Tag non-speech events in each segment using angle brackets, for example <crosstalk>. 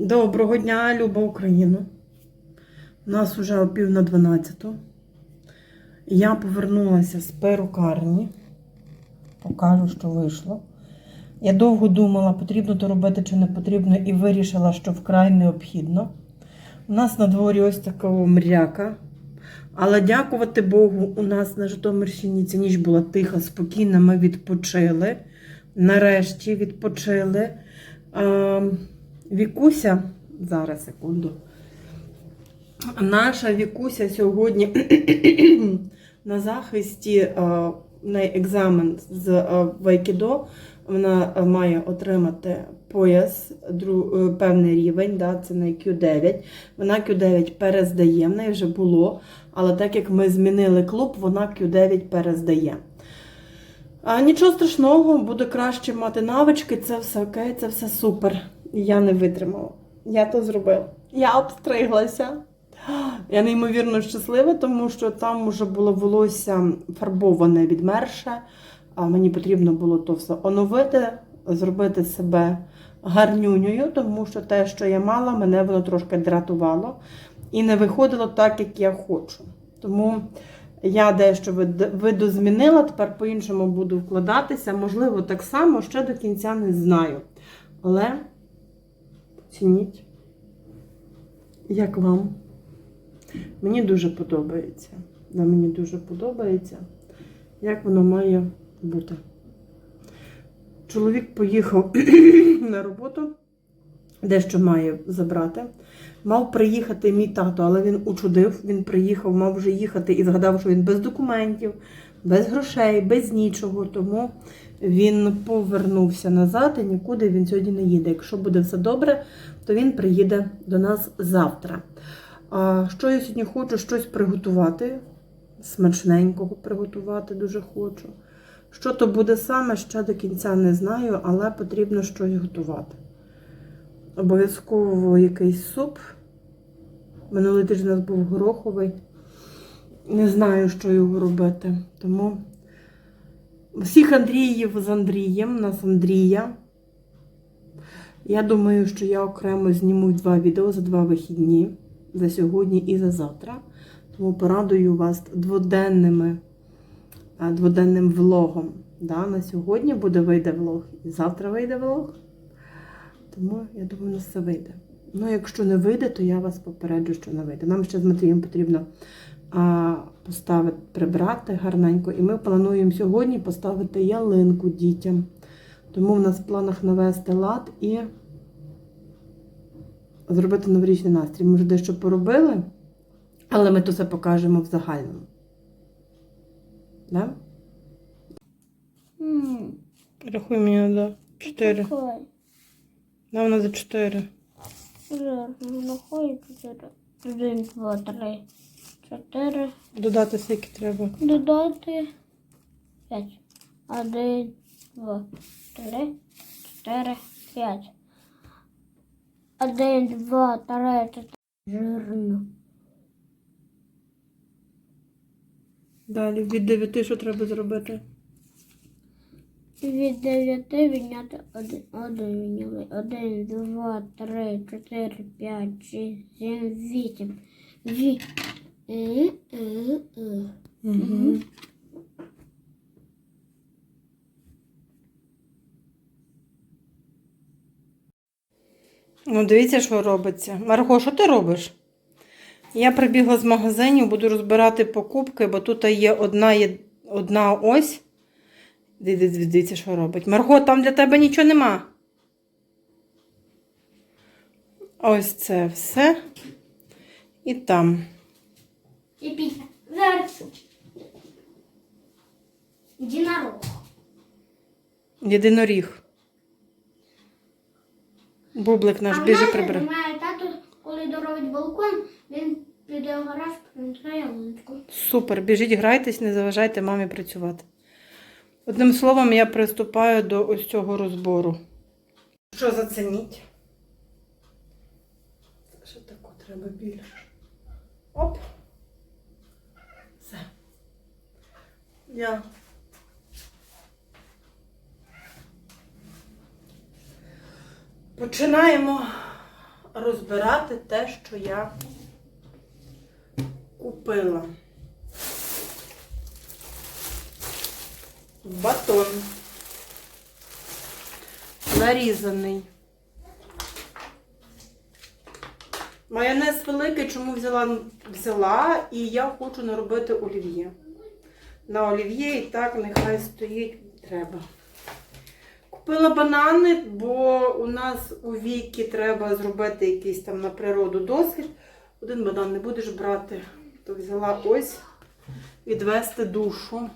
Доброго дня, Люба Україна. У нас вже о пів на 12. Я повернулася з перукарні. Покажу, що вийшло. Я довго думала, потрібно то робити чи не потрібно, і вирішила, що вкрай необхідно. У нас на дворі ось така мряка. Але дякувати Богу, у нас на Житомирщині ця ніч була тиха, спокійна. Ми відпочили. Нарешті відпочили. Вікуся, зараз секунду. Наша Вікуся сьогодні <clears throat> на захисті а, на екзамен з а, в Айкідо. Вона має отримати пояс, е, певний рівень, да, це на Q9. Вона Q9 перездає, в неї вже було, але так як ми змінили клуб, вона Q9 перездає. А, нічого страшного, буде краще мати навички, це все окей, це все супер. Я не витримала. Я то зробила. Я обстриглася. Я неймовірно щаслива, тому що там вже було волосся фарбоване відмерше. А мені потрібно було то все оновити, зробити себе гарнюнею, тому що те, що я мала, мене воно трошки дратувало і не виходило так, як я хочу. Тому я дещо видозмінила, тепер по-іншому буду вкладатися. Можливо, так само ще до кінця не знаю. Але оцініть, як вам? Мені дуже подобається. Да, мені дуже подобається, як воно має бути. Чоловік поїхав <clears throat> на роботу, дещо має забрати. Мав приїхати мій тато, але він учудив. Він приїхав, мав вже їхати і згадав, що він без документів, без грошей, без нічого. Тому він повернувся назад і нікуди він сьогодні не їде. Якщо буде все добре, то він приїде до нас завтра. А що я сьогодні хочу щось приготувати, смачненького приготувати дуже хочу. Що то буде саме, ще до кінця не знаю, але потрібно щось готувати. Обов'язково якийсь суп. Минулий тиждень у нас був гороховий. Не знаю, що його робити. Тому всіх Андріїв з Андрієм, у нас Андрія. Я думаю, що я окремо зніму два відео за два вихідні за сьогодні і за завтра. Тому порадую вас дводенними, дводенним влогом. Да, на сьогодні буде вийде влог, і завтра вийде влог. Тому я думаю, у нас все вийде. Ну, якщо не вийде, то я вас попереджу, що не вийде. Нам ще з Матвієм потрібно поставити, прибрати гарненько. І ми плануємо сьогодні поставити ялинку дітям. Тому в нас в планах навести лад і зробити новорічний настрій. Ми вже дещо поробили, але ми то все покажемо в загальному. Да? Рахуй мені до 4. Какой? Да, вона за 4. Зараз, ну, ходить чотири. Один, два, три, чотири. Додати скільки треба. Додати п'ять. Один, два, три, чотири, п'ять. Один, два, три, чотири. Жирно. Далі від 9 що треба зробити? Від дев'яти відняти один. Один відняли. Один, два, три, чотири, п'ять, шість, сім, вісім. Ві. Ну, дивіться, що робиться. Марго, що ти робиш? Я прибігла з магазинів, буду розбирати покупки, бо тут є одна, є одна ось. Дивіться, що робить. Марго, там для тебе нічого нема. Ось це все. І там. І. Зараз. Єдинорог. Єдиноріг. Бублик наш біже в прибирає. має тато, коли доробить балкон, він піде в гараж, принесе ялинку. Супер, біжіть, грайтесь, не заважайте мамі працювати. Одним словом, я приступаю до ось цього розбору. Що зацініть? Що таке треба більше? Оп. Я. Починаємо розбирати те, що я купила. Батон. Нарізаний. Майонез великий, чому взяла? Взяла, і я хочу наробити олів'є. На олів'є і так нехай стоїть треба. Купила банани, бо у нас у віки треба зробити якийсь там на природу дослід. Один банан не будеш брати, то взяла ось відвести душу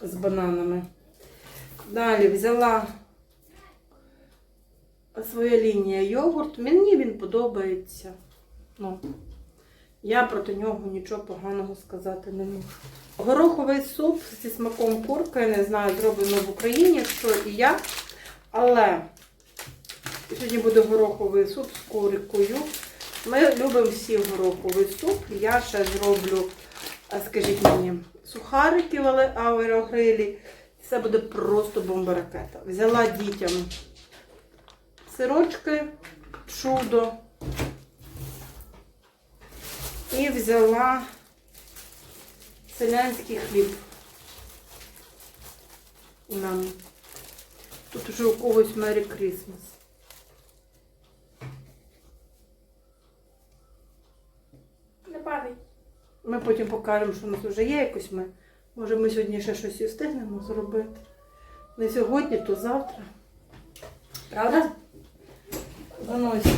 з бананами. Далі взяла своя лінія йогурт. Мені він подобається. Ну, я проти нього нічого поганого сказати не можу. Гороховий суп зі смаком курки, не знаю, зроблено в Україні, що і як. Але сьогодні буде гороховий суп з курикою. Ми любимо всі гороховий суп. Я ще зроблю, а, скажіть мені, сухарики в аерогрилі. Це буде просто бомба-ракета. Взяла дітям сирочки, чудо. І взяла селянський хліб. у Нам. Тут вже у когось Мері Крісмас. Добавить. Ми потім покажемо, що у нас вже є якось ми. Може, ми сьогодні ще щось і встигнемо зробити. Не сьогодні, то завтра. Правда? Заносите.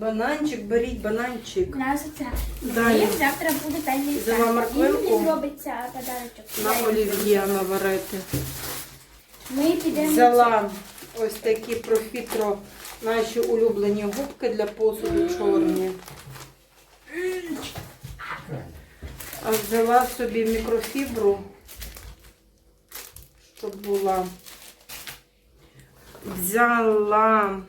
Бананчик, беріть бананчик. У нас це. Далі. завтра буде день Взяла морквинку. Він робиться подарочок. На олів'є наварити. Ми підемо. Взяла ось такі профітро наші улюблені губки для посуду чорні. А взяла собі мікрофібру, щоб була. Взяла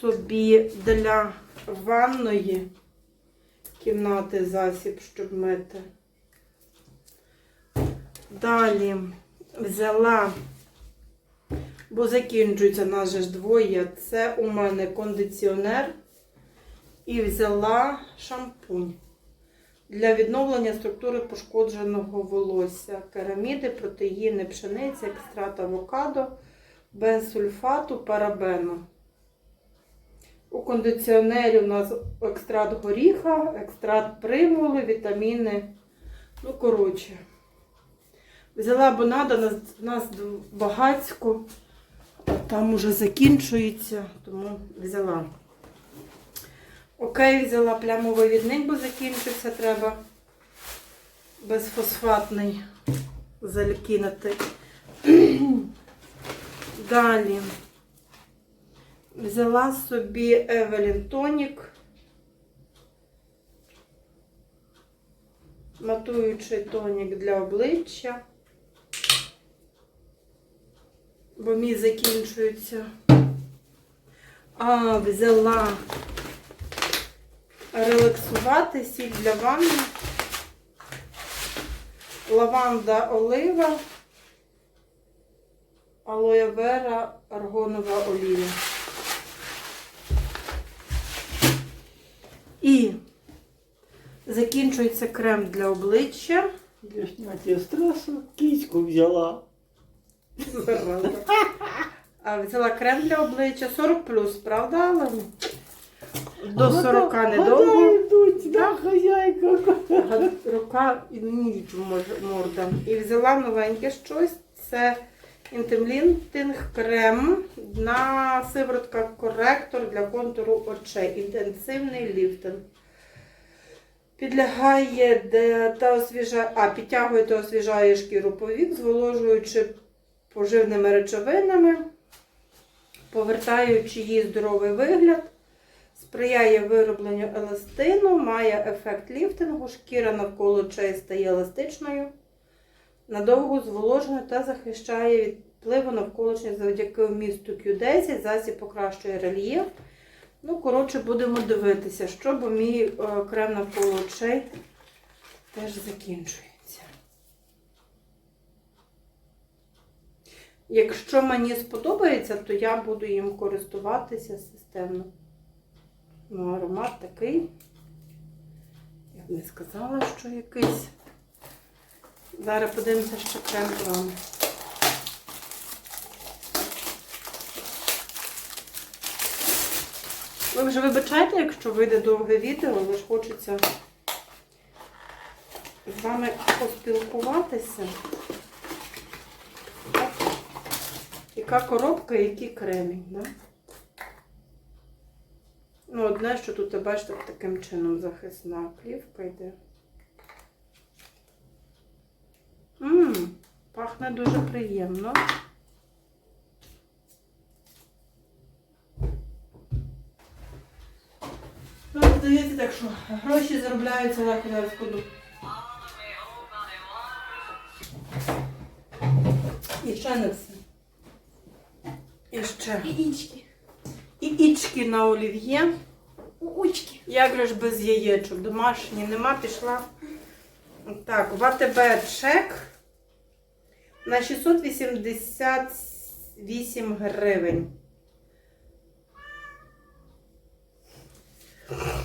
собі для ванної кімнати засіб, щоб мити. Далі взяла, бо закінчується нас же ж двоє. Це у мене кондиціонер. І взяла шампунь для відновлення структури пошкодженого волосся. Кераміди, протеїни, пшениці, екстракт авокадо, без сульфату, парабену. У кондиціонері у нас екстракт горіха, екстракт примули, вітаміни. Ну, коротше. Взяла бонада, нас, нас багацько, а там уже закінчується, тому взяла. Окей, взяла плямовий відник, бо закінчився, треба безфосфатний залькінати. <clears throat> Далі взяла собі Евелін Тонік. Матуючий тонік для обличчя. Бо мій закінчується. А, взяла релаксувати сіль для ванни. Лаванда олива, алоє вера, аргонова олія. І закінчується крем для обличчя. Для снятия стресса киську взяла. А взяла крем для обличчя 40 правда, Олена? До 40 года недовго. йдуть, да, хазяйка? Рука і ніч мор- морда. І взяла новеньке щось. Це інтимлінтинг крем на сиворотка коректор для контуру очей. Інтенсивний ліфтинг. Підлягає та освіжає, а підтягує та освіжає шкіру повік, зволожуючи поживними речовинами, повертаючи її здоровий вигляд, сприяє виробленню еластину, має ефект ліфтингу, шкіра навколо очей стає еластичною, надовго зволожена та захищає від впливу навколишніх завдяки вмісту Q10, засіб покращує рельєф. Ну, коротше, будемо дивитися, що, бо мій е, крем навколо очей теж закінчується. Якщо мені сподобається, то я буду їм користуватися системно. Ну, аромат такий. Я б не сказала, що якийсь. Зараз подивимося ще крем план. Ви вже вибачайте, якщо вийде довге відео, але ж хочеться з вами поспілкуватися. Яка коробка, який кремінь, да? Ну, одне, що тут, бачите, таким чином захисна плівка йде. Пахне дуже приємно. Ну, здається, так що гроші заробляються на куди ходу. І ще не все. І ще. Яички. І ічки на олів'є. Учки. Як же ж без яєчок? Домашні нема, пішла. Так, в АТБ чек на 688 гривень.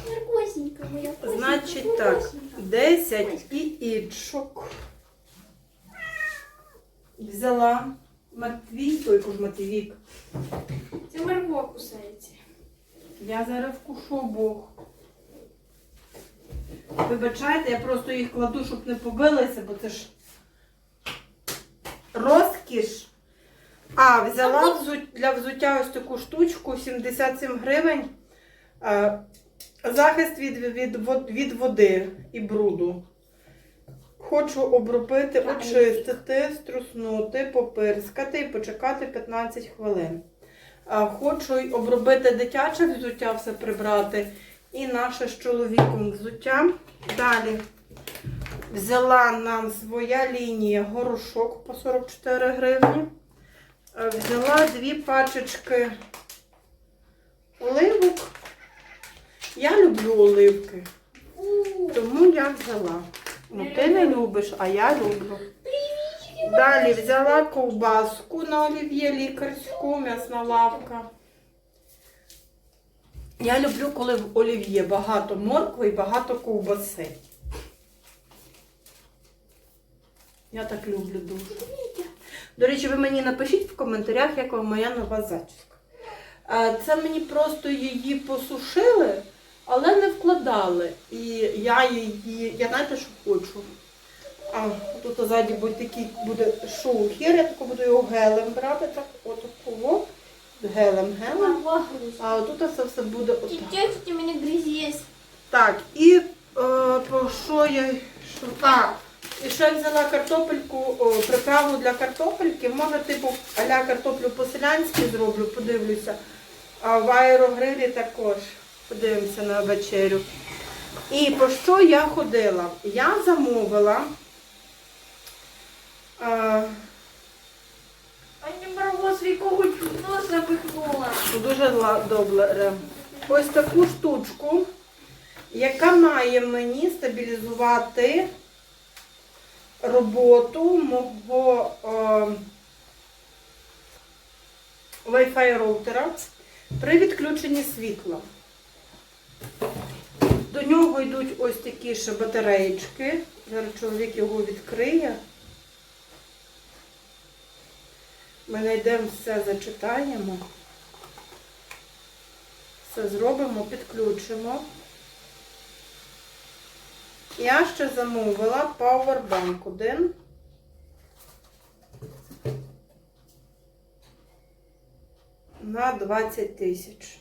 Наркосненько моя. Значить так, 10 і ічок. Взяла Матвій, ой, кажу, Матвійк. Це Марго кусається. Я зараз вкушу обох. Вибачайте, я просто їх кладу, щоб не побилися, бо це ж розкіш. А, взяла для взуття ось таку штучку 77 гривень. Е, Захист від, від, від води і бруду. Хочу обробити, очистити, струснути, попирскати і почекати 15 хвилин. Хочу обробити дитяче взуття, все прибрати. І наше з чоловіком взуття. Далі взяла нам своя лінія горошок по 44 гривні. Е, Взяла дві пачечки оливок. Я люблю оливки, тому я взяла. Ну, ти не любиш, а я люблю. Далі взяла ковбаску на олів'є лікарську, м'ясна лавка. Я люблю, коли в олів'є багато моркви і багато ковбаси. Я так люблю дуже. До речі, ви мені напишіть в коментарях, як вам моя нова зачіска. Це мені просто її посушили, але не вкладали. І я її, я знаєте, що хочу. А, тут ззаді буде такий буде шоухер, я тако буду його гелем брати, так, отакого. Гелем, гелем. А отут це все буде отак. Тетя, у мене грязь. Так, і е, по що я. Що, а, і ще взяла картопельку, о, приправу для картопельки. Може, типу, аля картоплю по-селянськи зроблю, подивлюся. А в аерогрилі також подивимося на вечерю. І по що я ходила? Я замовила. Е, Аня Марго свій когуть в нос запихнула. Дуже добре. Ось таку штучку, яка має мені стабілізувати роботу мого е, Wi-Fi роутера при відключенні світла. До нього йдуть ось такі ще батареєчки. Зараз чоловік його відкриє. Ми знайдемо все, зачитаємо. Все зробимо, підключимо. Я ще замовила Powerbank один. На 20 тисяч.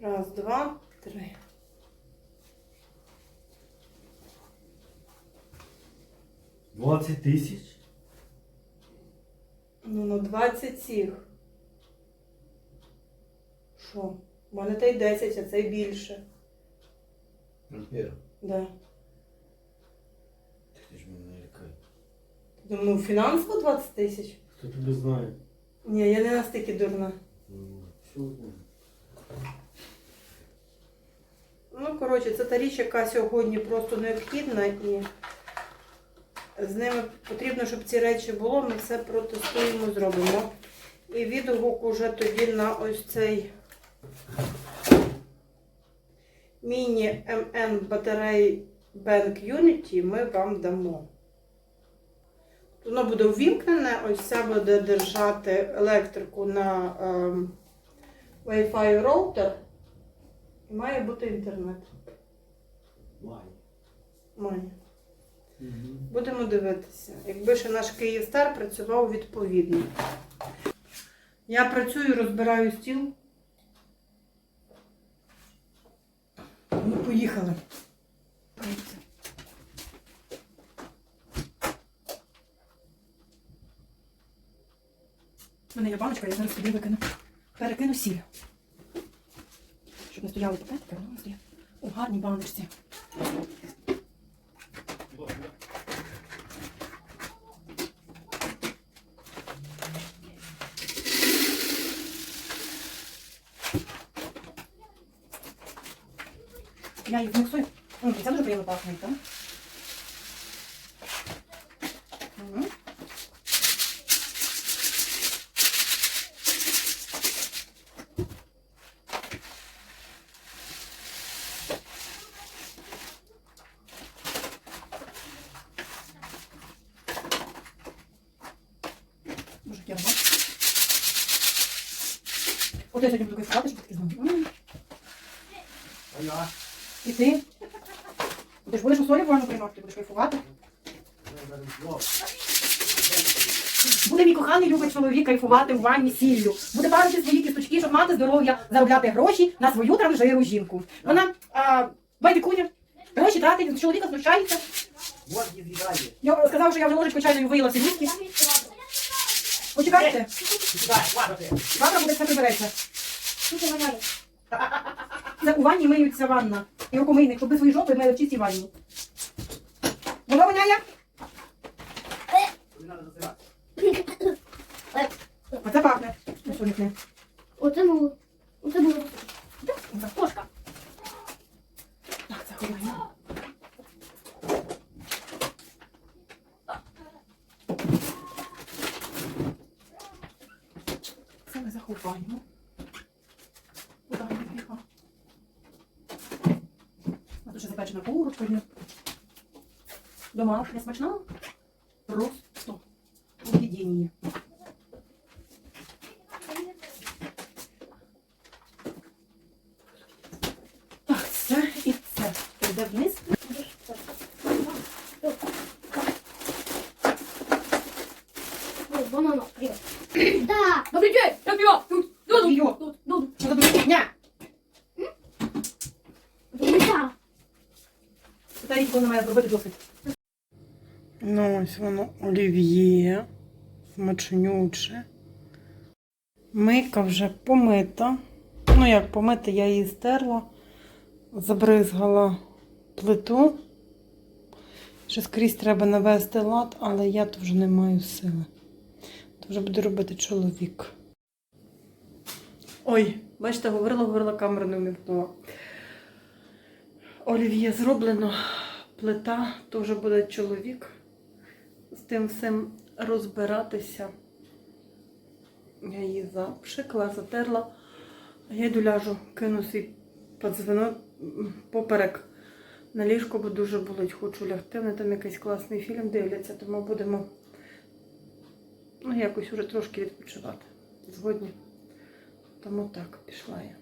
Раз, два, три. Двадцять тисяч? Ну, на 20 цих. Що? У мене та й 10, а це й більше. Ампер. Да. Ти ж мене не лякай. Думаю, фінансово 20 тисяч? Хто тебе знає? Ні, я не настільки дурна. Ну, що? Ну, коротше, це та річ, яка сьогодні просто необхідна і з ними потрібно, щоб ці речі було, ми все протестуємо, зробимо. І відгук уже тоді на ось цей міні MN батарей Bank Unity ми вам дамо. Воно буде увімкнене, ось це буде держати електрику на ем, Wi-Fi роутер. І має бути інтернет. Май. Має. Будемо дивитися. Якби ще наш Київстар працював відповідно. Я працюю, розбираю стіл. Ну, поїхали. У мене є баночка, я зараз собі викину. Перекину сіль. Щоб не стояли пакетики, але у нас є у гарній баночці. Я їх міксую. М, Це дуже приємно пахне, так? Мгм. Дуже який аромат. От я сьогодні буду кайфувати, щоб таки знову. М. А я? І ти? Ти ж будеш у солі вольно приймати, ти будеш кайфувати. Буде мій коханий любить чоловік кайфувати в ванні сіллю. Буде парити свої кісточки, щоб мати здоров'я, заробляти гроші на свою транжиру жінку. Вона байдикує, гроші тратить, чоловіка знущається. Я сказав, що я вже ложечку чайною виїла всі мізки. Почекайте, завтра буде все прибереться. Це у ванні миються ванна. І рукомийник, щоб ви свої жопи мили в чистій ванні. Воно воняє? А це пахне. Ну, що ніхне. Оце було. Оце було. Кошка. Так, це ховаємо. Це ми заховаємо. Куди ми піха? А тут ще запечена є. Домашня смачна? Просто об'єднання. Так, це і це. Йде вниз. Ой, банана. Да. День! Я п'ю! Тут! Дуду! Йо! Тут, тут. Що за дня? Питаю, хто має зробити досить. Ну, ось воно олів'є. Смачнюче. Мийка вже помита. Ну, як помита, я її стерла, забризгала плиту. Ще скрізь треба навести лад, але я то вже не маю сили. Вже буде робити чоловік. Ой, бачите, говорила, говорила, камеру не вмикнула. Олів'є зроблено, плита, то вже буде чоловік з тим всім розбиратися. Я її запшикала, затерла. Я йду ляжу, кину свій подзвонок поперек на ліжко, бо дуже болить. Хочу лягти. Вони там якийсь класний фільм дивляться, тому будемо ну, якось уже трошки відпочивати. Згодні. Тому так, пішла я.